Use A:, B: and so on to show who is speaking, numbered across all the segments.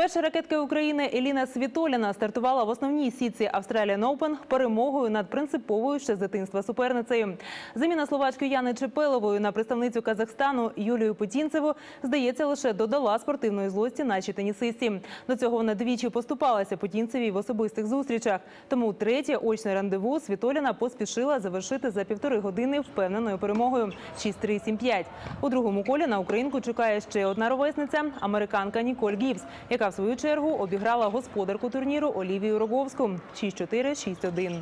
A: Перша ракетка України Еліна Світоліна стартувала в основній сітці Australian Open перемогою над принциповою ще з дитинства суперницею. Заміна словачкою Яни Чепелової на представницю Казахстану Юлію Путінцеву, здається, лише додала спортивної злості нашій тенісисті. До цього вона двічі поступалася Путінцевій в особистих зустрічах. Тому третє очне рандеву Світоліна поспішила завершити за півтори години впевненою перемогою 6-3-7-5. У другому колі на українку чекає ще одна ровесниця – американка Ніколь Гібс, яка в свою чергу обіграла господарку турніру Олівію Роговську 6-4, 6-1.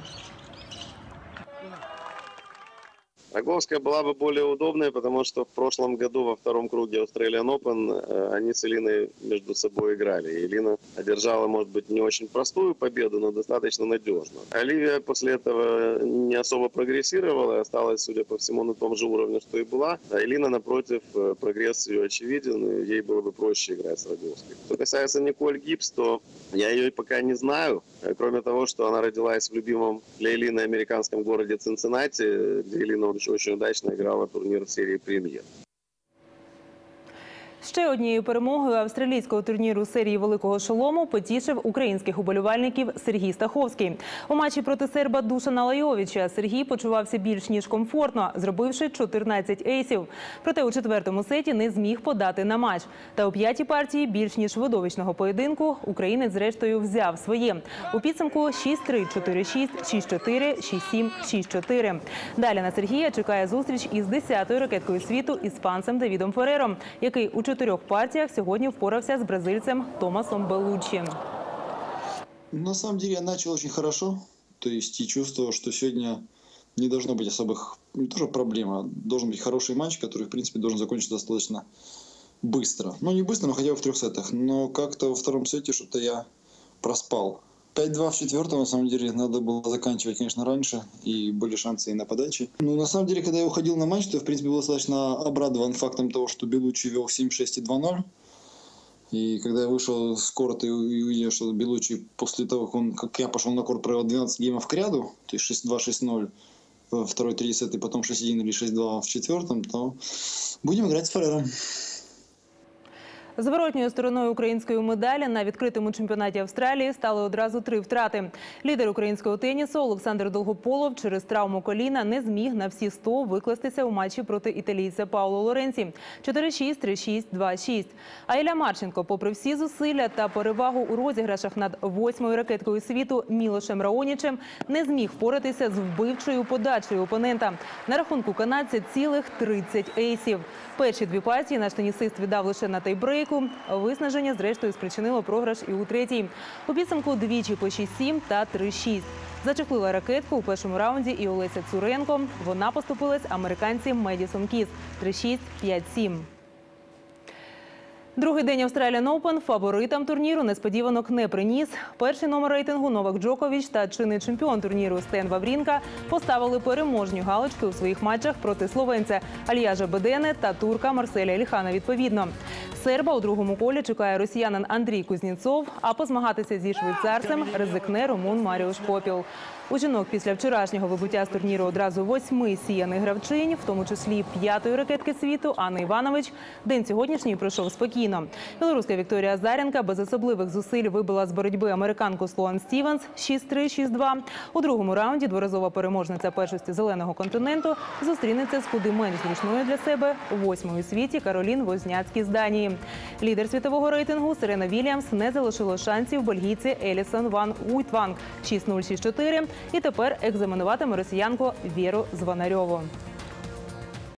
B: Роговская была бы более удобной, потому что в прошлом году во втором круге Australian Open э, они с Илиной между собой играли. И Илина одержала, может быть, не очень простую победу, но достаточно надежно. Оливия после этого не особо прогрессировала осталась, судя по всему, на том же уровне, что и была. А Илина, напротив, э, прогресс ее очевиден, и ей было бы проще играть с Роговской. Что касается Николь Гибс, то я ее пока не знаю. Э, Кроме того, что она родилась в любимом для Илины американском городе Цинциннати, где Илина очень, очень удачно играла турнир серии премьер.
A: Ще однією перемогою австралійського турніру серії Великого Шолому потішив українських уболівальників Сергій Стаховський. У матчі проти серба Душана Лайовича Сергій почувався більш ніж комфортно, зробивши 14 ейсів. Проте у четвертому сеті не зміг подати на матч. Та у п'ятій партії більш ніж видовищного поєдинку українець зрештою взяв своє. У підсумку 6-3, 4-6, 6-4, 6-7, 6-4. Далі на Сергія чекає зустріч із 10-ю ракеткою світу іспанцем Давідом Ферером, який у чотирьох партіях сьогодні впорався з бразильцем Томасом Белучі.
C: На самом деле я начал очень хорошо, то есть и чувствовал, что сегодня не должно быть особых, не тоже проблема, должен быть хороший матч, который, в принципе, должен закончиться достаточно быстро. Ну, не быстро, но хотя бы в трех сетах. Но как-то во втором сете что-то я проспал. 5-2 в четвертом, на самом деле, надо было заканчивать, конечно, раньше, и были шансы и на подаче. Ну, на самом деле, когда я уходил на матч, то, в принципе, был достаточно обрадован фактом того, что Белучи вел 7-6 и 2-0. И когда я вышел с корта и увидел, что Белучи после того, как, он, как я пошел на корт, провел 12 геймов к ряду, то есть 6-2, 6-0 во второй, третий сет, и потом 6-1 или 6-2 в четвертом, то будем играть с Феррером.
A: Зворотньою стороною української медалі на відкритому чемпіонаті Австралії стали одразу три втрати. Лідер українського тенісу Олександр Долгополов через травму коліна не зміг на всі 100 викластися у матчі проти італійця Пауло Лоренці 4-6, 3-6, 2-6. А Ілля Марченко, попри всі зусилля та перевагу у розіграшах над восьмою ракеткою світу Мілошем Раонічем, не зміг впоратися з вбивчою подачею опонента. На рахунку канадця цілих 30 ейсів. Перші дві партії наш тенісист віддав лише на тайбрейку. Виснаження, зрештою, спричинило програш і у третій. У підсумку двічі по 6-7 та 3-6. Зачехлила ракетку у першому раунді і Олеся Цуренко. Вона поступилась американці Медісон Кіс 3-6, 5-7. Другий день Australian Open фаворитам турніру несподіванок не приніс. Перший номер рейтингу Новак Джокович та чинний чемпіон турніру Стен Ваврінка поставили переможні галочки у своїх матчах проти словенця Альяжа Бедене та турка Марселя Ільхана відповідно. Серба у другому колі чекає росіянин Андрій Кузнєцов, а позмагатися зі швейцарцем ризикне румун Маріуш Попіл. У жінок після вчорашнього вибуття з турніру одразу восьми сіяних гравчинь, в тому числі п'ятої ракетки світу Анна Іванович. День сьогоднішній пройшов спокійно. Білоруська Вікторія Заренка без особливих зусиль вибила з боротьби американку Слоан Стівенс 6-3, 6-2. У другому раунді дворазова переможниця першості зеленого континенту зустрінеться з куди менш зручною для себе восьмою світі Каролін Возняцький з Данії. Лідер світового рейтингу Сирена Вільямс не залишило шансів бельгійці Елісон Ван Уйтванг 6-0, 6-4 і тепер екзаменуватиме росіянку Віру Звонарьову.